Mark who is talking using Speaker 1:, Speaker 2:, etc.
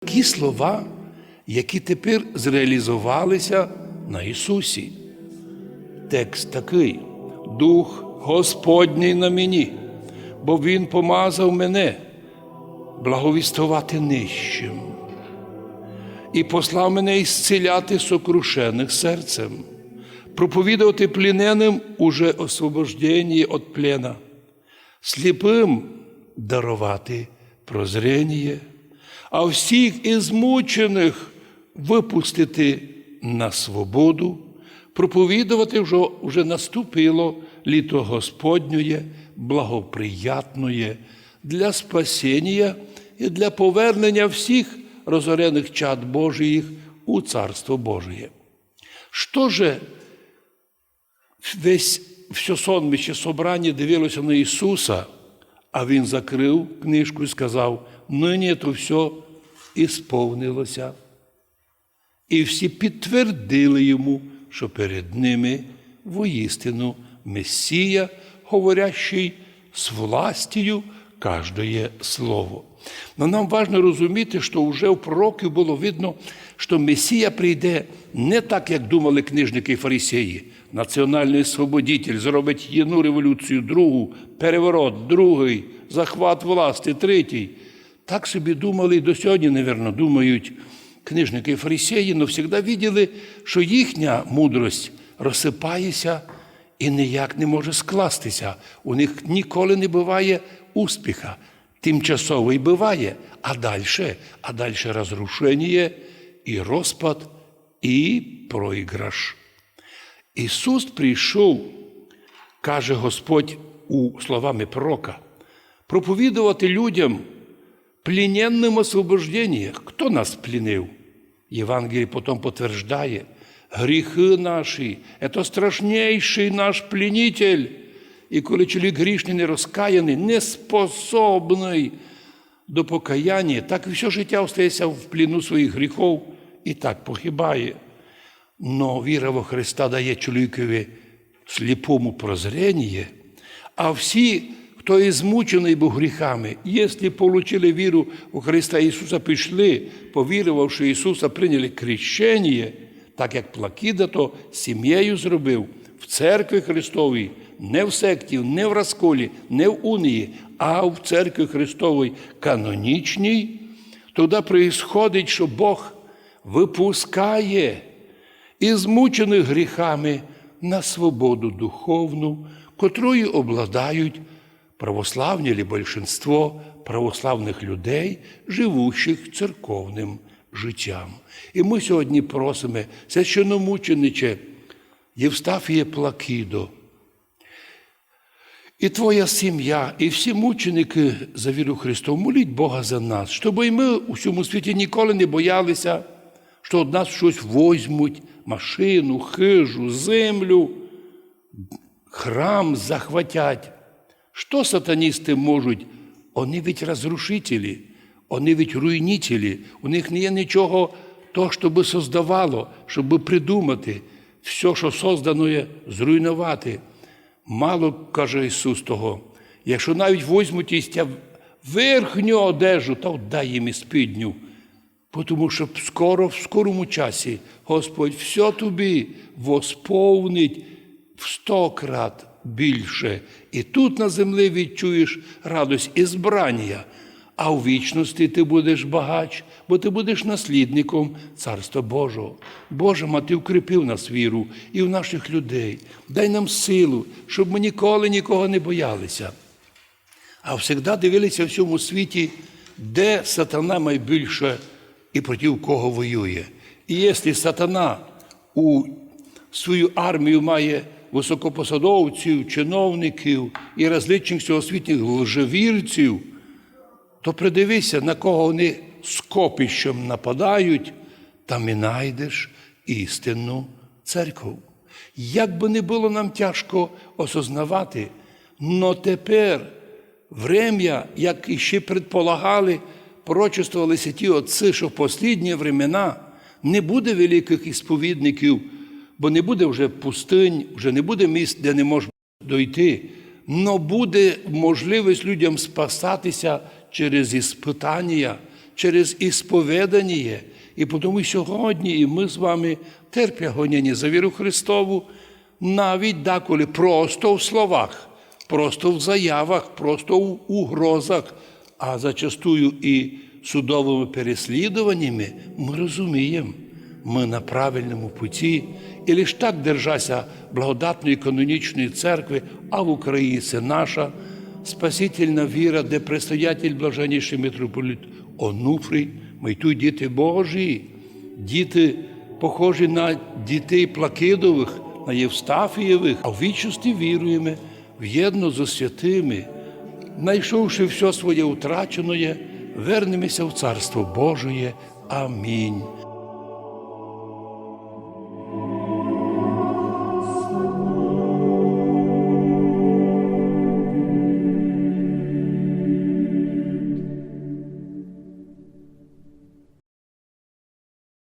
Speaker 1: Такі слова, які тепер зреалізувалися на Ісусі. Текст такий: Дух Господній на мені, бо Він помазав мене благовістувати нижчим і послав мене ісціляти сокрушених серцем, проповідувати пліненим уже освобождення від плена, сліпим дарувати прозрення, а всіх ізмучених випустити на свободу, проповідувати вже, вже наступило літо Господнє, благоприятне для спасіння і для повернення всіх розорених чад Божиїх у Царство Божие. Що же весь все сонмище собрання дивилося на Ісуса, а Він закрив книжку і сказав: нині то все ісповнилося. І всі підтвердили йому, що перед ними воістину Месія, говорящий з властю кожне слово. Но нам важливо розуміти, що вже у пророків було видно, що Месія прийде не так, як думали книжники і фарисеї. Національний освободитель зробить єдну революцію, другу, переворот, другий, захват власти, третій. Так собі думали і до сьогодні, мабуть, думають книжники фарисеї, але завжди виділи, що їхня мудрость розсипається і ніяк не може скластися. У них ніколи не буває успіха. Тимчасовий буває, а далі, а далі розрушення і розпад, і проіграш. Ісус прийшов, каже Господь у словами пророка, проповідувати людям пліненним освобождення. Хто нас плінив? Євангеліє потім підтверждає, гріхи наші, це страшніший наш плінитель. І коли чоловік грішний, не розкаяний, неспособний до покаяння, так все життя остається в пліну своїх гріхів і так похибає. Но віра во Христа дає чоловікові сліпому прозрення, а всі, хто є змучений був гріхами, якщо отримали віру у Христа Ісуса, пішли, повірувавши Ісуса, прийняли крещення, так як Плакіда то сім'єю зробив в церкві Христовій, не в секті, не в розколі, не в унії, а в церкві Христовій канонічній, тоді происходить, що Бог випускає і змучених гріхами на свободу духовну, котрою обладають православні або більшинство православних людей, живущих церковним життям. І ми сьогодні просимо священномучениче Євстафіє Плакідо, і твоя сім'я, і всі мученики за віру Христову, моліть Бога за нас, щоб і ми у всьому світі ніколи не боялися, що від нас щось возьмуть, машину, хижу, землю, храм захватять. Что сатанисты можуть? Вони ведь розрушителі, вони ведь руйнителі. У них не є нічого того, создавало, щоб придумати. Все, що создано зруйнувати. Мало, каже Ісус того, якщо навіть возьмуть із тя верхню одежу, то дай їм і спідню. Тому що скоро, в скорому часі Господь все тобі восповнить в сто крат більше. І тут на землі відчуєш радость і збрання, а у вічності ти будеш багач, бо ти будеш наслідником Царства Божого. Боже, ма, ти укріпив нас віру і в наших людей. Дай нам силу, щоб ми ніколи нікого не боялися. А завжди дивилися в всьому світі, де сатана найбільше і проти кого воює. І якщо сатана у свою армію має високопосадовців, чиновників і различних всеосвітніх лжевірців, то придивися, на кого вони скопищем нападають, там і знайдеш істинну церкву. Як би не було нам тяжко осознавати, но тепер врем'я, як іще предполагали, пророчествувалися ті отці, що в послідні времена не буде великих ісповідників, бо не буде вже пустинь, вже не буде місць, де не можна дойти, но буде можливість людям спасатися через іспитання, через ісповедання. І тому сьогодні і ми з вами терпя гоніння за віру Христову, навіть деколи просто в словах, просто в заявах, просто в угрозах, а зачастую і судовими переслідуваннями, ми розуміємо, ми на правильному путі, і лише так держася благодатної канонічної церкви, а в Україні це наша спасительна віра, де предстоятель блаженніший митрополит Онуфрій, ми тут діти Божі, діти похожі на дітей Плакидових, на Євстафієвих, а в вічності віруємо в'єдно зі святими, знайшовши все своє утрачене, вернемося в Царство Божеє. Амінь.